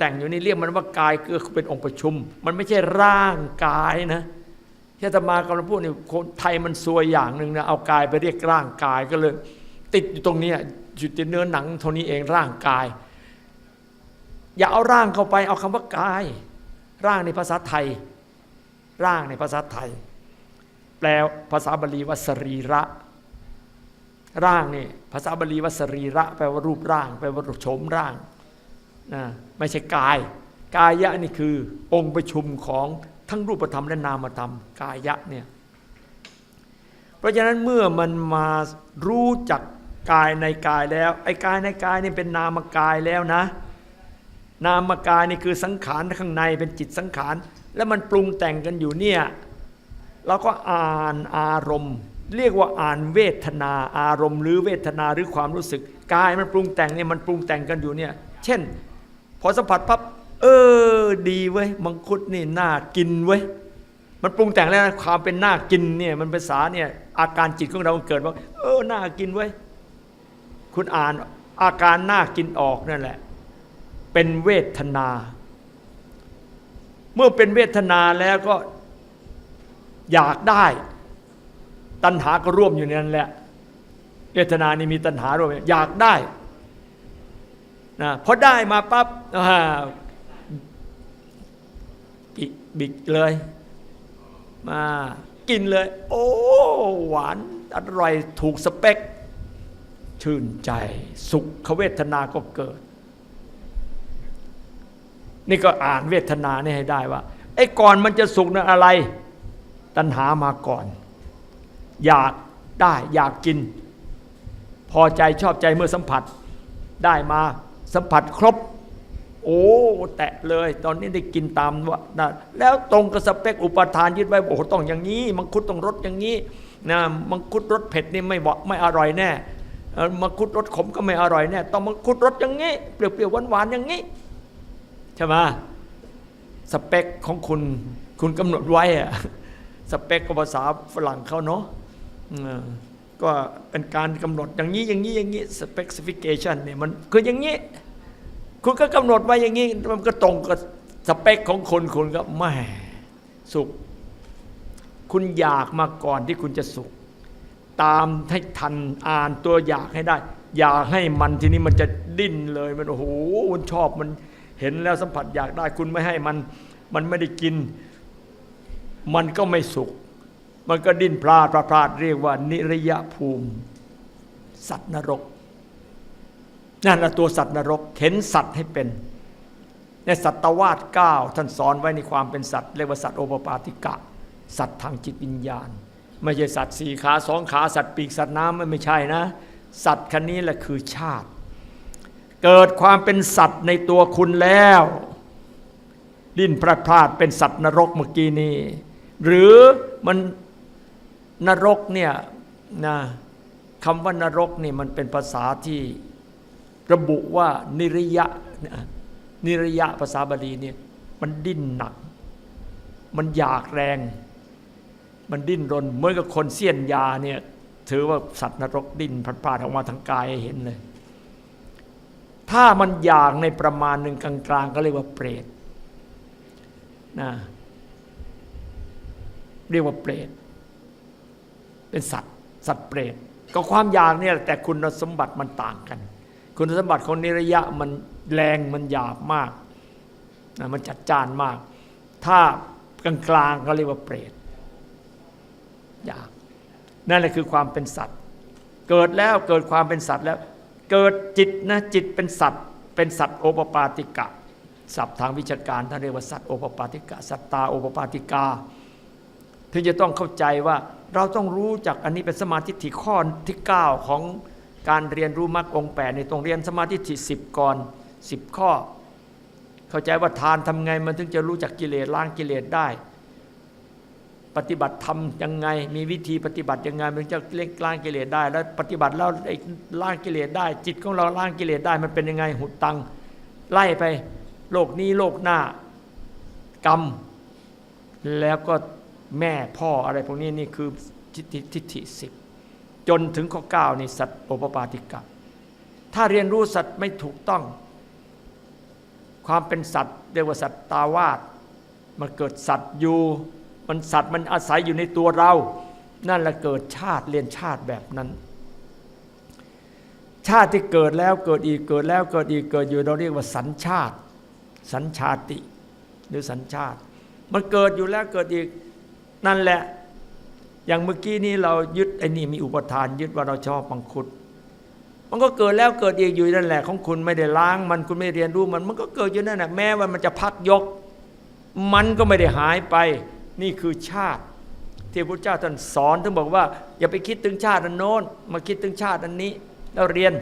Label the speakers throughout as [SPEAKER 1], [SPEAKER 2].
[SPEAKER 1] แต่งอยู่นี่เรียกมันว่ากายคือเป็นองค์ประชุม มันไม่ใช่ร่างกายนะที่อาตมากำลังพูดนี่คนไทยมันซวยอย่างหนึ่งนะเอากายไปเรียกร่างกายก็เลย ติดอยู่ตรงนี้ยอยู่ที่เนื้อหนังเท่านี้เองร่างกาย อย่าเอาร่างเข้าไปเอาคำว่ากาย ร่างในภาษาไทย ร่างในภาษาไทย แปลภาษาบาลีว่าสรีระ ร่างนี่ภาษาบาลีว่าสรีระ แปลว่ารูปร่าง แปลว่าโฉมร่าง นะไม่ใช่กาย กายะนี่คือองค์ประชุมของทั้งรูปธรรมและนามธรรม กายะเนี่ยเพราะฉะนั้นเมื่อมันมารู้จักกายในกายแล้ว ไอ้กายในกายนี่เป็นนามกายแล้วนะ นามกายนี่คือสังขารข้างในเป็นจิตสังขาร แล้วมันปรุงแต่งกันอยู่เนี่ยเราก็อ่านอารมณ์ เรียกว่าอ่านเวทนาอารมณ์ หรือเวทนาหรือความรู้สึกกายมันปรุงแต่งเนี่ยมันปรุงแต่งกันอยู่เนี่ยเช่น พอสัมผัสปั๊บเออ ดีเว้ยมังคุดนี่น่ากินเว้ยมันปรุงแต่งแล้วนะความเป็นน่ากินเนี่ยมันภาษาเนี่ยอาการจิตของเราเกิดว่า เออน่ากินเว้ยคุณอ่านอาการน่ากินออกนั่นแหละ เป็นเวทนา เมื่อเป็นเวทนาแล้วก็อยากได้ ตัณหาก็ร่วมอยู่ในนั้นแหละเวทนานี่มีตัณหาร่วมอยากได้ นะพอได้มาปั๊บอ่าบิบิกเลย มากินเลย โอ้หวานอร่อยถูกสเปค ชื่นใจสุขเวทนาก็เกิด นี่ก็อ่านเวทนานี่ให้ได้ว่าไอ้ก่อนมันจะสุขนั้นอะไร ตัณหามาก่อน อยากได้อยากกิน พอใจชอบใจเมื่อสัมผัสได้มา สัมผัสครบ โอ้แตะเลย ตอนนี้ได้กินตามว่านะแล้วตรงกับสเปคอุปทานยึดไว้โอ้โหต้องอย่างนี้ มังคุดต้องรสอย่างนี้นะมังคุดรสเผ็ดนี่ไม่บอกไม่อร่อยแน่เอ่อมังคุดรสขมก็ไม่อร่อยแน่ต้องมังคุดรสอย่างนี้เปรี้ยวๆหวานๆอย่างนี้ใช่ไหมสเปคของคุณคุณกำหนดไว้อะสเปคก็ภาษาฝรั่งเขาเนาะเออ ก็เป็นการกำหนดอย่างนี้อย่างนี้อย่างนี้ specification เนี่ยมันคืออย่างนี้ คุณก็กำหนดไว้อย่างนี้ มันก็ตรงกับสเปคของคนคุณก็แหม่สุข คุณอยากมาก่อนที่คุณจะสุข ตามให้ทันอ่านตัวอยากให้ได้ อยากให้มันทีนี้มันจะดิ้นเลยมันโอ้โหมันชอบมันเห็นแล้วสัมผัสอยากได้ คุณไม่ให้มันมันไม่ได้กิน มันก็ไม่สุข มันก็ดิ้นพลาดพลาดพลาดเรียกว่า นิรยภูมิ สัตว์นรก นั่นแหละตัวสัตว์นรกเห็นสัตว์ให้เป็น ในสัตวาสเก้าท่านสอนไว้ในความเป็นสัตว์เรียกว่าสัตว์โอปปาติกะ สัตว์ทางจิตวิญญาณ ไม่ใช่สัตว์สี่ขาสองขาสัตว์ปีกสัตว์น้ำไม่ไม่ใช่นะ สัตว์คันนี้แหละคือชาติ เกิดความเป็นสัตว์ในตัวคุณแล้วดิ้นพลาดพลาดเป็นสัตว์นรกเมื่อกี้นี้หรือมัน นรกเนี่ยนะคำว่านรกนี่มันเป็นภาษาที่ระบุว่านิริยะนิริยะภาษาบาลีเนี่ยมันดิ้นหนัก มันอยากแรง มันดิ้นรนเหมือนกับคนเสี้ยนยาเนี่ยถือว่าสัตว์นรกดิ้นพลาดพลาดออกมาทางกายให้เห็นเลย ถ้ามันอยากในประมาณหนึ่งกลางๆ ก็เรียกว่าเปรตนะเรียกว่าเปรต สัตว์สัตว์เปรตก็ความอยากเนี่ยแต่คุณสมบัติมันต่างกัน คุณสมบัติของนิรยะมันแรงมันหยาบมากมันจัดจ้านมาก ถ้ากลางๆก็เรียกว่าเปรตอยากนั่นแหละคือความเป็นสัตว์ เกิดแล้วเกิดความเป็นสัตว์แล้ว เกิดจิตนะจิตเป็นสัตว์ เป็นสัตว์โอปปาติกะศัพท์ทางวิชาการท่านเรียกว่าสัตว์โอปปาติกะสัตตาโอปปาติกา ถึงจะต้องเข้าใจว่าเราต้องรู้จักอันนี้เป็นสมาธิที่ข้อที่ 9 ของการเรียนรู้มรรคองแปดในตรงเรียนสมาธิที่สิบก่อนสิบข้อ เข้าใจว่าทานทำไงมันถึงจะรู้จักกิเลสล้างกิเลสได้ ปฏิบัติทำยังไง มีวิธีปฏิบัติยังไงมันจะเล่งล้างกิเลสได้ แล้วปฏิบัติแล้วไอ้ล้างกิเลสได้ จิตของเราล้างกิเลสได้มันเป็นยังไงหุดตังไล่ไปโลกนี้โลกหน้ากรรมแล้วก็ แม่พ่ออะไรพวกนี้นี่คือทิฏฐิสิบจนถึงข้อ9นี่สัตว์โอปปาติกะถ้าเรียนรู้สัตว์ไม่ถูกต้อง ความเป็นสัตว์เรียกว่าสัตว์ตาวาสมันเกิดสัตว์อยู่ มันสัตว์มันอาศัยอยู่ในตัวเรา นั่นแหละเกิดชาติเรียนชาติแบบนั้น ชาติที่เกิดแล้วเกิดอีกเกิดแล้วเกิดอีกเกิดอยู่เราเรียกว่าสัญชาติ สัญชาติ หรือสัญชาติ มันเกิดอยู่แล้วเกิดอีก นั่นแหละ อย่างเมื่อกี้นี้เรายึดไอ้นี่มีอุปทาน ยึดว่าเราชอบมังคุด มันก็เกิดแล้วเกิดอีกอยู่นั่นแหละของคุณไม่ได้ล้าง มันคุณไม่เรียนรู้มัน มันก็เกิดอยู่นั่นแหละแม้ว่ามันจะพักยก มันก็ไม่ได้หายไป นี่คือชาติที่พระเจ้าท่านสอนถึงบอกว่า อย่าไปคิดถึงชาติอันโน้นมาคิดถึงชาติอันนี้ แล้วเรียน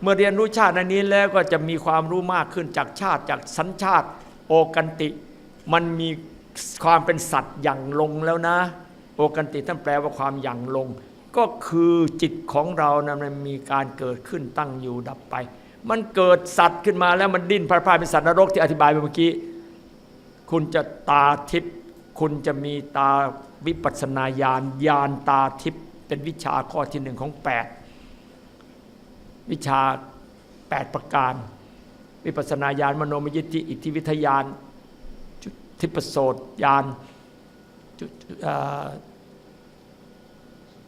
[SPEAKER 1] เมื่อเรียนรู้ชาติอันนี้แล้วก็จะมีความรู้มากขึ้นจากชาติจากสัญชาติ โอกันติ มันมี ความเป็นสัตว์อย่างลงแล้วนะ โอกันติท่านแปลว่าความอย่างลง ก็คือจิตของเรานะมันมีการเกิดขึ้นตั้งอยู่ดับไป มันเกิดสัตว์ขึ้นมาแล้วมันดิ้นพลายเป็นสัตว์นรกที่อธิบายไปเมื่อกี้ คุณจะตาทิพย์คุณจะมีตาวิปัสนาญาณญาณตาทิพย์เป็นวิชาข้อที่หนึ่งของ 8 วิชา 8 ประการ วิปัสนาญาณมโนมยิทธิอิทธิวิทยาน ทิปโสตญาณจุ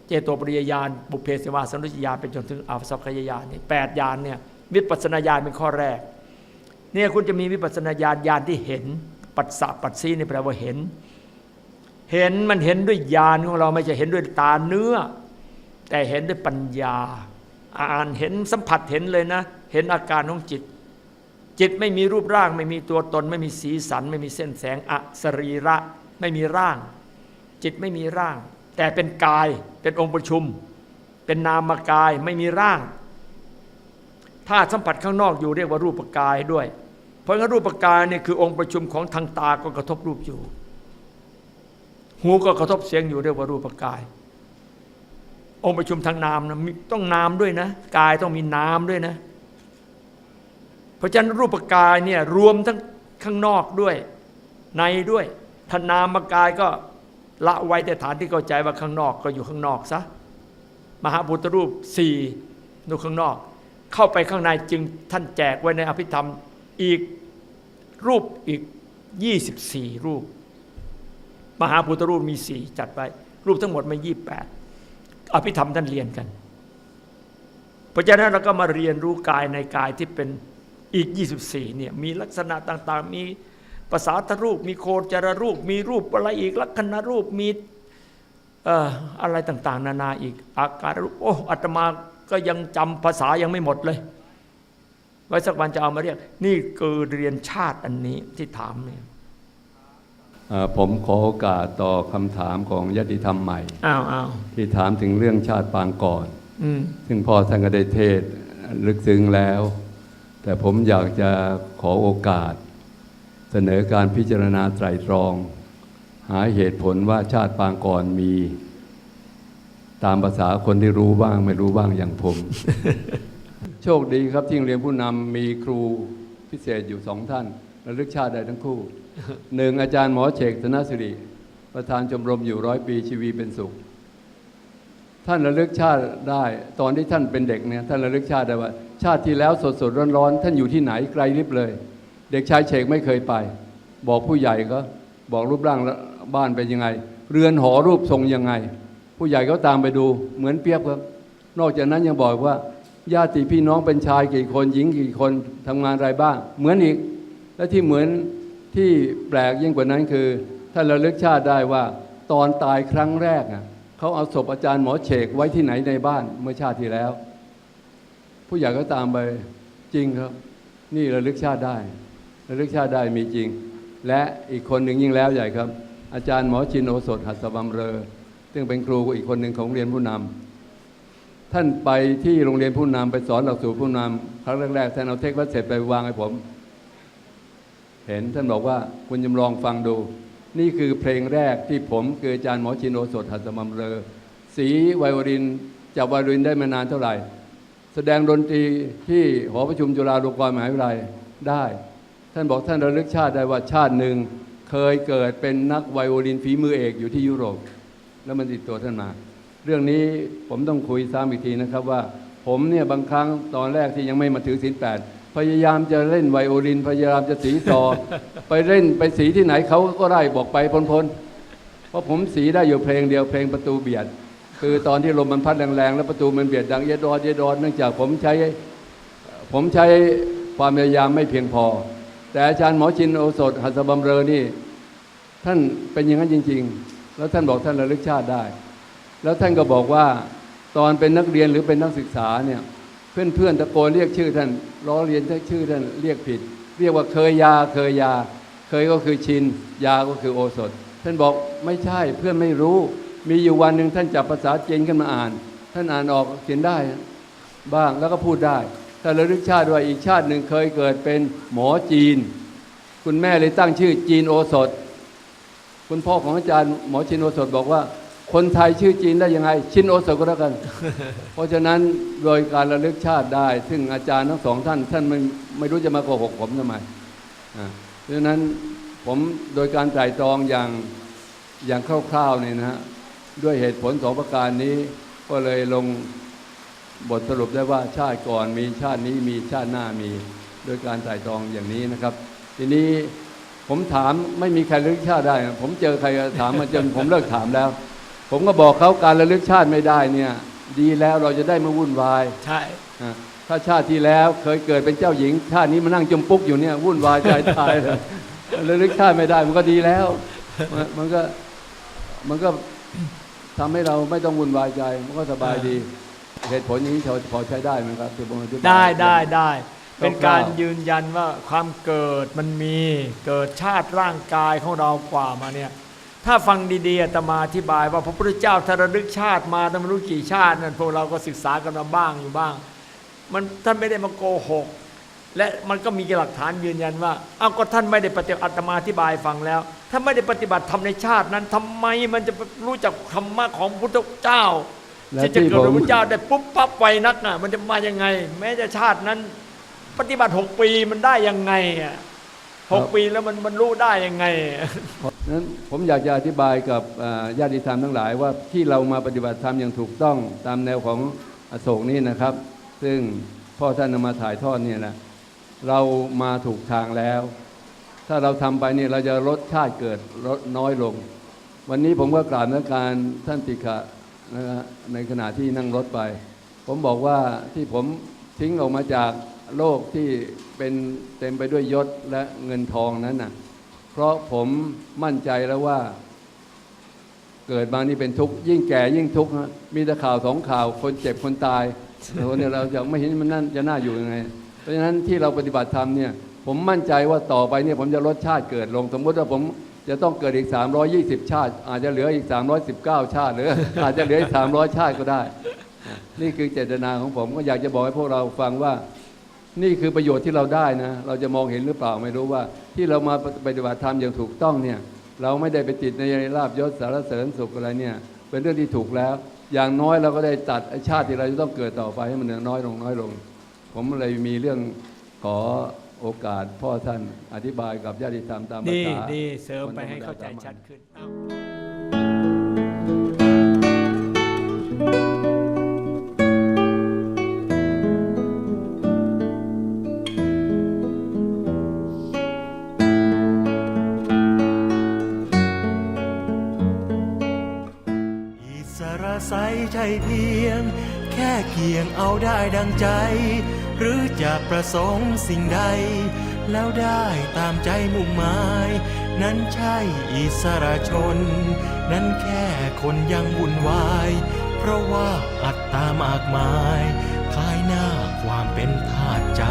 [SPEAKER 1] เจโตปริยญาณบุพเพสวาสนุสญาณไปจนถึงอัปสัพคยญาณนี่แปดญาณเนี่ยวิปัสนาญาณเป็นข้อแรกเนี่ยคุณจะมีวิปัสสนาญาณญาณที่เห็น ปัสสะปัสสีนี่แปลว่าเห็น เห็นมันเห็นด้วยญาณของเราไม่ใช่เห็นด้วยตาเนื้อ แต่เห็นด้วยปัญญา อ่านเห็นสัมผัสเห็นเลยนะ เห็นอาการของจิต จิตไม่มีรูปร่าง ไม่มีตัวตน ไม่มีสีสัน ไม่มีเส้นแสงอสรีระ ไม่มีร่าง จิตไม่มีร่าง แต่เป็นกายเป็นองค์ประชุม เป็นนามกายไม่มีร่างถ้าสัมผัสข้างนอกอยู่เรียกว่ารูปกายด้วย เพราะงั้นรูปกายเนี่ยคือองค์ประชุมของทางตาก็กระทบรูปอยู่ หูก็กระทบเสียงอยู่เรียกว่ารูปกาย องค์ประชุมทางนามนะต้องนามด้วยนะ กายต้องมีนามด้วยนะ ราะฉะนั้นรูปกายเนี่ยรวมทั้งข้างนอกด้วยในด้วยถ้านามกายก็ละไว้แต่ฐานที่เข้าใจว่าข้างนอกก็อยู่ข้างนอกซะมหาพุทธรูปสี่นูข้างนอก เข้าไปข้างในจึงท่านแจกไว้ในอภิธรรมอีกรูปอีก 24 รูป มหาพุทธรูปมีสี่จัดไป รูปทั้งหมดมา28 อภิธรรมท่านเรียนกัน เพราะฉะนั้นเราก็มาเรียนรู้กายในกายที่เป็น อีก 24เนี่ยมีลักษณะต่างๆ มีภาษาทรูป มีโคจรรูป มีรูปอะไรอีกลักษณะรูปมีเอ่ออะไรต่างๆ นานาอีกอาการรูปโอ้อาตมาก็ยังจำภาษายังไม่หมดเลย ไว้สักวันจะเอามาเรียก นี่คือเรียนชาติอันนี้ที่ถามเนี่ย
[SPEAKER 2] เอ่อผมขอโอกาสต่อคำถามของยติธรรมใหม่
[SPEAKER 1] อ้าวอ้าว
[SPEAKER 2] ที่ถามถึงเรื่องชาติปางก่อน
[SPEAKER 1] อืม
[SPEAKER 2] ซึ่งพ่อท่านก็ได้เทศน์ลึกซึ้งแล้ว แต่ผมอยากจะขอโอกาส เสนอการพิจารณาไตรตรอง หาเหตุผลว่าชาติปางก่อนมี ตามภาษาคนที่รู้บ้างไม่รู้บ้างอย่างผม โชคดีครับที่โรงเรียนผู้นำมีครูพิเศษอยู่สองท่านระลึกชาติได้ทั้งคู่หนึ่งอาจารย์หมอเฉกธนสิริ ประธานชมรมอยู่ร้อยปีชีวีเป็นสุข ท่านระลึกชาติได้ ตอนที่ท่านเป็นเด็กเนี่ยท่านระลึกชาติได้ว่า ชาติที่แล้วสดสดร้อนร้อนท่านอยู่ที่ไหนไกลลิบเลย เด็กชายเฉกไม่เคยไป บอกผู้ใหญ่ก็บอกรูปร่างบ้านเป็นยังไง เรือนหอรูปทรงยังไง ผู้ใหญ่ก็ตามไปดูเหมือนเปรียบครับ นอกจากนั้นยังบอกว่าญาติพี่น้องเป็นชายกี่คนหญิงกี่คนทำงานอะไรบ้าง เหมือนอีก และที่เหมือนที่แปลกยิ่งกว่านั้นคือท่านระลึกชาติได้ว่า ตอนตายครั้งแรกอะ เขาเอาศพอาจารย์หมอเฉกไว้ที่ไหนในบ้านเมื่อชาติที่แล้ว ผู้ใหญ่ก็ตามไปจริงครับ นี่ระลึกชาติได้ระลึกชาติได้มีจริง และอีกคนหนึ่งยิ่งแล้วใหญ่ครับ อาจารย์หมอชินโอสถหัสบำเรอ ซึ่งเป็นครูอีกคนหนึ่งของโรงเรียนผู้นำท่านไปที่โรงเรียนผู้นำไปสอนหลักสูตรผู้นำครั้งแรกๆท่านเอาเทควัดเสร็จไปวางให้ผม เห็นท่านบอกว่าคุณจำลองฟังดู นี่คือเพลงแรกที่ผมคืออาจารย์หมอชินโอสถหัสมัมเลอสีไวโอลินจับไวโอลินได้มานานเท่าไหร่ แสดงดนตรีที่หอประชุมจุฬาลงกรณ์มหาวิทยาลัยได้ ท่านบอกท่านระลึกชาติได้ว่าชาติหนึ่งเคยเกิดเป็นนักไวโอลินฝีมือเอกอยู่ที่ยุโรป แล้วมันติดตัวท่านมา เรื่องนี้ผมต้องคุยซ้ำอีกทีนะครับว่า ผมเนี่ยบางครั้งตอนแรกที่ยังไม่มาถือศีลแปด พยายามจะเล่นไวโอลิน พยายามจะสีต่อ ไปเล่นไปสีที่ไหนเขาก็ได้บอกไปพ้นๆเพราะผมสีได้อยู่เพลงเดียวเพลงประตูเบียด คือตอนที่ลมมันพัดแรงๆแล้วประตูมันเบียดดังเยดอนเยดอนเนื่องจากผมใช้ผมใช้ความพยายามไม่เพียงพอ แต่อาจารย์หมอชินโอสถหัสบำเรอนี่ ท่านเป็นอย่างนั้นจริง ๆ แล้วท่านบอกท่านระลึกชาติได้ แล้วท่านก็บอกว่าตอนเป็นนักเรียนหรือเป็นนักศึกษาเนี่ย เพื่อนๆตะโกนเรียกชื่อท่านล้อเรียนชื่อท่านเรียกผิด เรียกว่าเคยยาเคยยา เคยก็คือชิน ยาก็คือโอสถ ท่านบอกไม่ใช่เพื่อนไม่รู้ มีอยู่วันหนึ่งท่านจับภาษาจีนขึ้นมาอ่าน ท่านอ่านออกเขียนได้บ้างแล้วก็พูดได้ถ้าระลึกชาติว่าอีกชาติหนึ่งเคยเกิดเป็นหมอจีน คุณแม่เลยตั้งชื่อจีนโอสถ คุณพ่อของอาจารย์หมอชินโอสถบอกว่า คนไทยชื่อจีนได้ยังไง ชินโอสถก็แล้วกัน เพราะฉะนั้นโดยการระลึกชาติได้ ซึ่งอาจารย์ทั้งสองท่าน ท่านไม่ไม่รู้จะมาโกหกผมทำไมเพราะฉะนั้นผมโดยการไตร่ตรองอย่างอย่างคร่าวๆเนี่ยนะฮะด้วยเหตุผลสองประการนี้ ก็เลยลงบทสรุปได้ว่าชาติก่อนมีชาตินี้มีชาติหน้ามี โดยการไตร่ตรองอย่างนี้นะครับ ทีนี้ผมถามไม่มีใครระลึกชาติได้ ผมเจอใครถามมาจนผมเลิกถามแล้ว ผมก็บอกเขาการระลึกชาติไม่ได้เนี่ย ดีแล้วเราจะได้ไม่วุ่นวาย
[SPEAKER 1] ใช่
[SPEAKER 2] อะถ้าชาติที่แล้วเคยเกิดเป็นเจ้าหญิง ชาตินี้มานั่งจมปุกอยู่เนี่ยวุ่นวายใจตายเลยระลึกชาติไม่ได้มันก็ดีแล้วมันมันก็มันก็ทำให้เราไม่ต้องวุ่นวายใจ มันก็สบายดี เหตุผลอย่างนี้พอพอใช้ได้ไหมครับที่ผมอธิบาย
[SPEAKER 1] ได้ได้ได้
[SPEAKER 2] คร่าวๆ
[SPEAKER 1] เป็นการยืนยันว่าความเกิดมันมีเกิดชาติร่างกายของเรากว่ามาเนี่ย ถ้าฟังดีๆอาตมาอธิบายว่าพระพุทธเจ้าทระลึกชาติมาตั้งไม่รู้กี่ชาตินั่นพวกเราก็ศึกษากันมาบ้างอยู่บ้าง มันท่านไม่ได้มาโกหก และมันก็มีหลักฐานยืนยันว่าเอาก็ท่านไม่ได้ปฏิบัติอาตมาอธิบายฟังแล้วถ้าไม่ได้ปฏิบัติทำในชาตินั้นทำไมมันจะรู้จักธรรมะของพุทธเจ้า
[SPEAKER 2] และ
[SPEAKER 1] ที่จะ
[SPEAKER 2] ที่
[SPEAKER 1] เกิด
[SPEAKER 2] ผ
[SPEAKER 1] เป็น
[SPEAKER 2] ม
[SPEAKER 1] พระเจ้าได้ปุ๊บปั๊บไวนักน่ะมันจะมายังไง แม้จะชาตินั้น ปฏิบัติหกปีมันได้ยังไงอะ หกปีแล้วมันมันรู้ได้ยังไง
[SPEAKER 2] นั้นผมอยากจะอธิบายกับญาติธรรมทั้งหลาย ว่าที่เรามาปฏิบัติธรรมอย่างถูกต้องตามแนวของอโศกนี่นะครับ ซึ่งพ่อท่านนำมาถ่ายทอดเนี่ยนะเรามาถูกทางแล้ว ถ้าเราทำไปเนี่ยเราจะลดชาติเกิดลดน้อยลง วันนี้ผมก็กราบนักการท่านติขะนะฮะในขณะที่นั่งรถไป ผมบอกว่าที่ผมทิ้งออกมาจาก โลกที่เป็นเต็มไปด้วยยศและเงินทองนั้นน่ะ เพราะผมมั่นใจแล้วว่า เกิดมานี่เป็นทุกข์ยิ่งแก่ยิ่งทุกข์มีแต่ข่าวสองข่าวคนเจ็บคนตายแล้วเนี่ยเราจะไม่เห็นมันนั่นจะน่าอยู่ยังไง เพราะฉะนั้นที่เราปฏิบัติธรรมเนี่ย ผมมั่นใจว่าต่อไปเนี่ยผมจะลดชาติเกิดลง สมมติว่าผมจะต้องเกิดอีก 320 ชาติ อาจจะเหลืออีก 319 ชาติ หรืออาจจะเหลืออีก300 ชาติก็ได้ นี่คือเจตนาของผมก็อยากจะบอกให้พวกเราฟังว่า นี่คือประโยชน์ที่เราได้นะ เราจะมองเห็นหรือเปล่าไม่รู้ว่า ที่เรามาปฏิบัติธรรมอย่างถูกต้องเนี่ย เราไม่ได้ไปติดในลาบยศสารเสริญสุขอะไรเนี่ย เป็นเรื่องที่ถูกแล้ว อย่างน้อยเราก็ได้ตัดไอ้ชาติที่เราจะต้องเกิดต่อไปให้มันน้อยลงน้อยลง ผมเลยมีเรื่องขอโอกาสพ่อท่านอธิบายกับญาติธรรมตามภา
[SPEAKER 1] ดี
[SPEAKER 2] ษา
[SPEAKER 1] ดีเสริมไปให้เข้าใจชัดขึ้น
[SPEAKER 3] ใสใช่เพียง แค่เกียงเอาได้ดังใจ หรือจะประสงค์สิ่งใด แล้วได้ตามใจมุ่งหมาย นั้นใช่อิสระชน นั้นแค่คนยังวุ่นวาย เพราะว่าอัตตามากมายขายหน้าความเป็นทาสใจ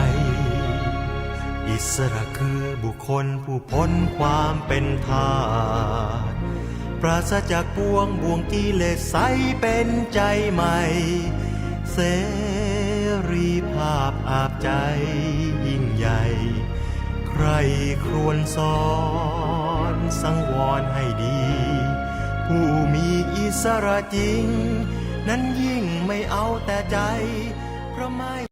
[SPEAKER 3] อิสระคือบุคคลผู้พ้นความเป็นทาส ปราศจากปวงบ่วงกิเลสใสเป็นใจใหม่ เสรีภาพอาบใจยิ่งใหญ่ ใครครวญสอนสังวรให้ดี ผู้มีอิสระจริง นั้นยิ่งไม่เอาแต่ใจเพราะไม่